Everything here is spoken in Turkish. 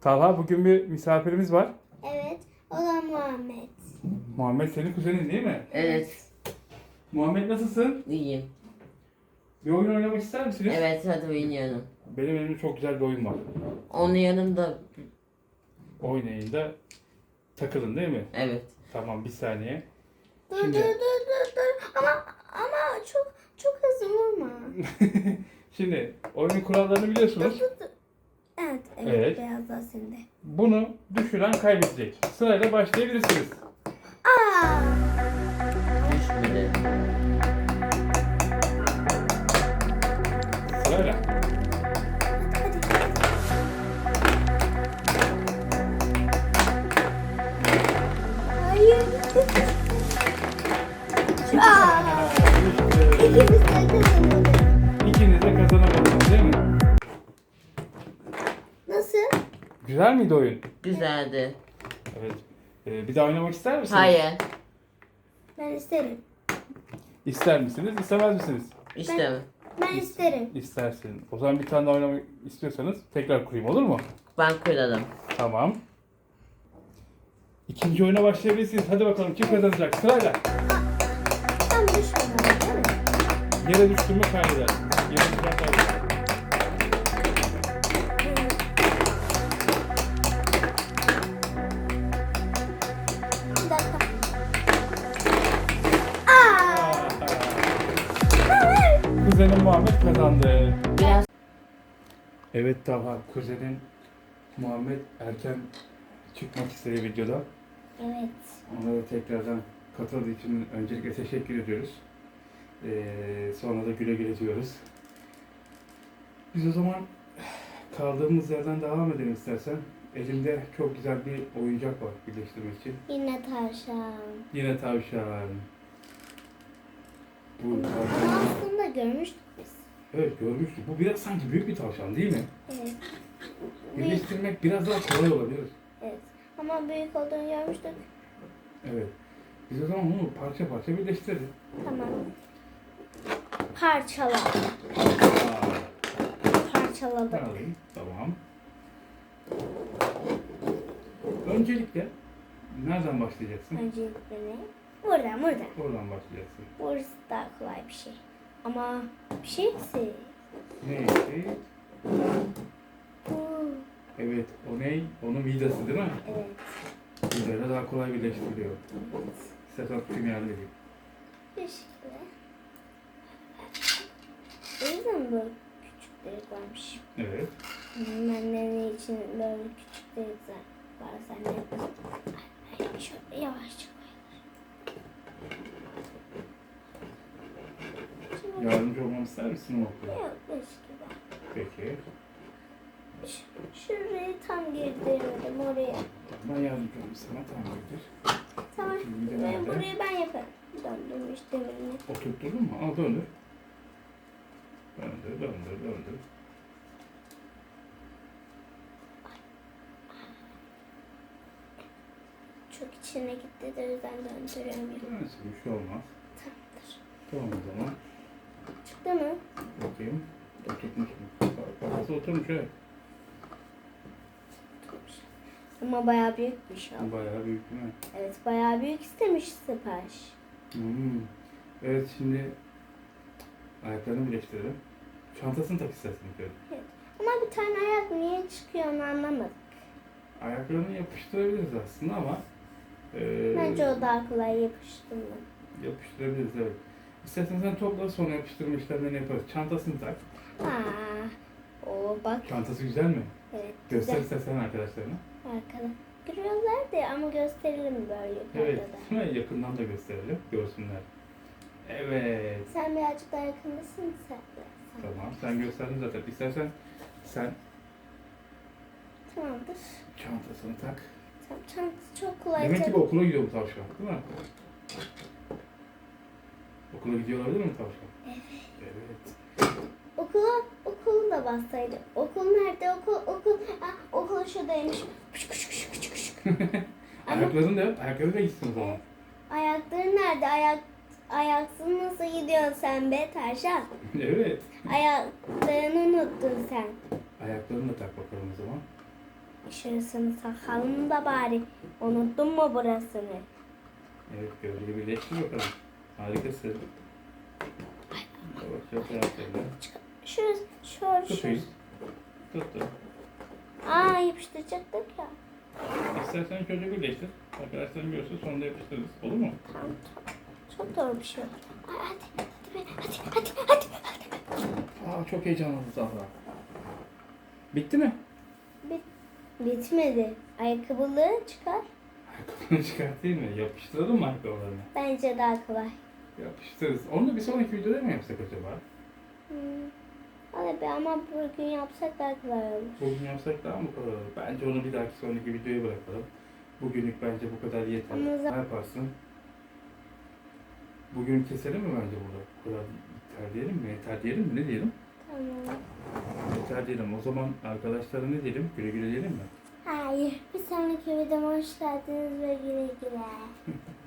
Talha bugün bir misafirimiz var. Evet. O da Muhammed. Muhammed senin kuzenin değil mi? Evet. Muhammed nasılsın? İyiyim. Bir oyun oynamak ister misiniz? Evet hadi oynayalım. Benim elimde çok güzel bir oyun var. Onun yanında Oynayın da takılın değil mi? evet. Tamam bir saniye. Dur Şimdi- dur dur dur dur. Ama ama çok çok hızlı vurma. Şimdi oyunun kurallarını biliyorsunuz. Evet, evet, Evet. biraz daha sende. Bunu düşüren kaybedecek. Sırayla başlayabilirsiniz. Aa! Düşmedi. Sırayla. Hayır. Aa! İkimiz de. Güzel miydi oyun? Güzeldi. Evet. Ee, bir daha oynamak ister misiniz? Hayır. Ben isterim. İster misiniz, istemez misiniz? İşte Ben isterim. İstersin. O zaman bir tane daha oynamak istiyorsanız tekrar kurayım olur mu? ben kuradım. Tamam. İkinci oyuna başlayabilirsiniz. Hadi bakalım kim kazanacak? Sırayla. Tam düşmeden değil mi? Yere düştün mü kaybeder. Yere kaybeder. Bir Kuzenim Muhammed kazandı. Evet Talha, kuzenin Muhammed erken çıkmak istedi videoda. Evet. Ona da tekrardan katıldığı için öncelikle teşekkür ediyoruz. Ee, sonra da güle güle diyoruz. Biz o zaman kaldığımız yerden devam edelim istersen. Elimde çok güzel bir oyuncak var birleştirmek için. Yine tavşan. Yine tavşan. Bu Ama tavşan. aslında görmüştük biz. Evet görmüştük. Bu biraz sanki büyük bir tavşan değil mi? Evet. Büyük. Birleştirmek biraz daha kolay olabilir. Evet. Ama büyük olduğunu görmüştük. Evet. Biz o zaman bunu parça parça birleştirelim. Tamam. Parçala. Aa, Parçaladık. ben alayım. Tamam. Öncelikle nereden başlayacaksın? Öncelikle ne? Buradan buradan. Oradan başlayacaksın. Burası daha kolay bir şey. Ama bir şey eksik. Neydi? Bu. Evet, o ne? Onun vidası değil mi? Evet. Vidayla daha kolay birleştiriliyor. evet. İstersen tutayım yardım edeyim. Teşekkürler. O yüzden böyle küçük delik varmış. Evet. Ben de ne için böyle küçük var zannettim. Ay, ay, Şöyle yavaşça koyalım. Şimdi Yardımcı olmamı ister misin okula? Yok, beş gibi. Peki. Şurayı tam girdiremedim oraya. Ben yardımcı olayım sana. Tamam Öykür. Tamam. Şimdi bir de Ben nerede? burayı ben yaparım. Döndürmüş demirini. Oturtturdun mu? Al döndür. Döndür, döndür, döndür. Çok içine gitti de o yüzden döndüremiyorum. Neyse bir şey olmaz. Tamamdır. Tamam o zaman. Çıktı mı? Bakayım. Oturtmuş mu? Kafası oturmuş evet. Ama bayağı büyükmüş o. Bayağı büyük değil mi? Evet bayağı büyük istemiş sipariş. Hmm. Evet şimdi ayaklarını birleştirelim. Çantasını tak istersen bir kere. Ama bir tane ayak niye çıkıyor onu anlamadım. Ayaklarını yapıştırabiliriz aslında ama eee Bence o daha kolay yapıştırma. yapıştırabiliriz evet. İstersen sen topla sonra yapıştırma işlemlerini yaparız. Çantasını tak. Aa, o bak. Çantası güzel mi? Evet Göster güzel. istersen arkadaşlarına. Arkada. Görüyorlar da ama gösterelim böyle yukarıda Evet. da. Hemen yakından da gösterelim. Görsünler. Evet. Sen birazcık daha yakındasın sen. Tamam. Sen gösterdin zaten. İstersen sen Tamamdır. çantasını tak. Tamam, çantası çok kolay. Demek ki bu okula gidiyor bu tavşan. Değil mi? Okula gidiyor olabilir mi tavşan? Evet. Evet. Okula, okulu da bassaydı. Okul nerede? Okul, okul. Ah, okul şuradaymış. Kuşuk kuşuk kuşuk kuşuk. Ama- Ayakların da, ayakları da gitsin o zaman. Evet. Ayakların nerede? Ayak ayaksız nasıl gidiyorsun sen be Tarşan? evet. Ayaklarını unuttun sen. Ayaklarını da tak bakalım o zaman. şurasını takalım da bari. Unuttun mu burasını? Evet gövdeyi birleştir bakalım. Harikasın. Yavaş yavaş ayaklarla. Şurası, şöyle, şurası. Tuttum. Aa yapıştıracaktık ya. İstersen çocuğu birleştir. Arkadaşların görsün sonra da yapıştırırız. Olur mu? Tamam, çok, çok doğru bir şey oldu. Ay, hadi, hadi, hadi, hadi, hadi, hadi. Aa çok heyecanlandım Zahra. Bitti mi? Bit, bitmedi. Ayakkabılığı çıkar. Ayakkabını çıkartayım mı? Yapıştıralım mı ayakkabılarını? Bence daha kolay. Yapıştırırız. Onu da bir sonraki videoda mı yapsak acaba? Hmm. Hadi be ama bugün yapsak daha kolay olur. Bugün yapsak daha mı kolay olur? Bence onu bir dahaki sonraki videoya bırakalım. Bugünlük bence bu kadar yeter. Ama Ne yaparsın? Bugün keselim mi bence burada? Bu kadar yeter diyelim mi? Yeter diyelim mi? Ne diyelim? Tamam. Yeter diyelim. O zaman arkadaşlara ne diyelim? Güle güle diyelim mi? Hayır. Bir sonraki videoma hoş geldiniz ve güle güle.